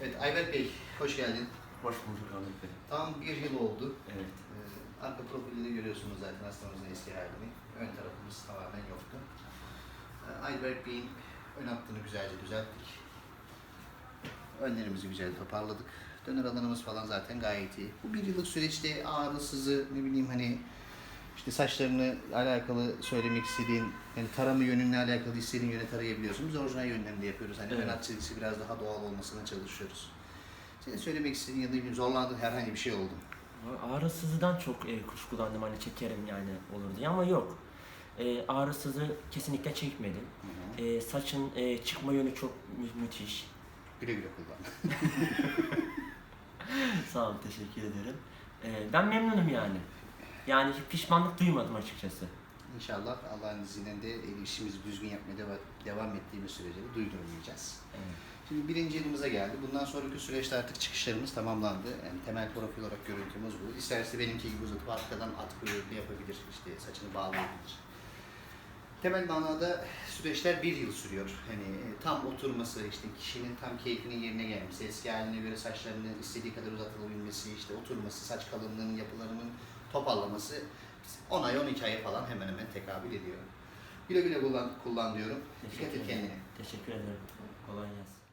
Evet Ayberk Bey, hoş geldin. Hoş bulduk Ahmet Bey. Tam bir yıl oldu. Evet. Ee, arka profilde görüyorsunuz zaten hastamızın eski halini. Ön tarafımız tamamen yoktu. Ee, Ayberk Bey'in ön hattını güzelce düzelttik. Önlerimizi güzel toparladık. Döner alanımız falan zaten gayet iyi. Bu bir yıllık süreçte ağrı, sızı, ne bileyim hani işte saçlarını alakalı söylemek istediğin, yani tarama yönünle alakalı istediğin yöne tarayabiliyorsun. Biz orijinal yönlerinde yapıyoruz. Hani Evet. çizgisi biraz daha doğal olmasına çalışıyoruz. Senin söylemek istediğin ya da zorlandığın herhangi bir şey oldu mu? Ağrı sızıdan çok e, kuşkulandım hani çekerim yani olur diye ama yok. E, ağrı sızı kesinlikle çekmedim. E, saçın e, çıkma yönü çok mü- müthiş. Güle güle kullan. Sağ olun teşekkür ederim. E, ben memnunum yani. Yani pişmanlık duymadım açıkçası. İnşallah Allah'ın izniyle de işimizi düzgün yapmaya deva- devam ettiğimiz sürece de duydurmayacağız. Evet. Şimdi birinci yılımıza geldi. Bundan sonraki süreçte artık çıkışlarımız tamamlandı. Yani temel profil olarak görüntümüz bu. İsterse benimki gibi uzatıp arkadan at kuyruğunu yapabilir, işte saçını bağlayabilir. Temel manada süreçler bir yıl sürüyor. Hani e, tam oturması, işte kişinin tam keyfinin yerine gelmesi, eski haline göre saçlarının istediği kadar uzatılabilmesi, işte oturması, saç kalınlığının, yapılarının toparlaması 10 ay, 12 aya falan hemen hemen tekabül ediyor. Güle güle kullan, kullan diyorum. Dikkat et ederim. kendine. Teşekkür ederim. Kolay gelsin.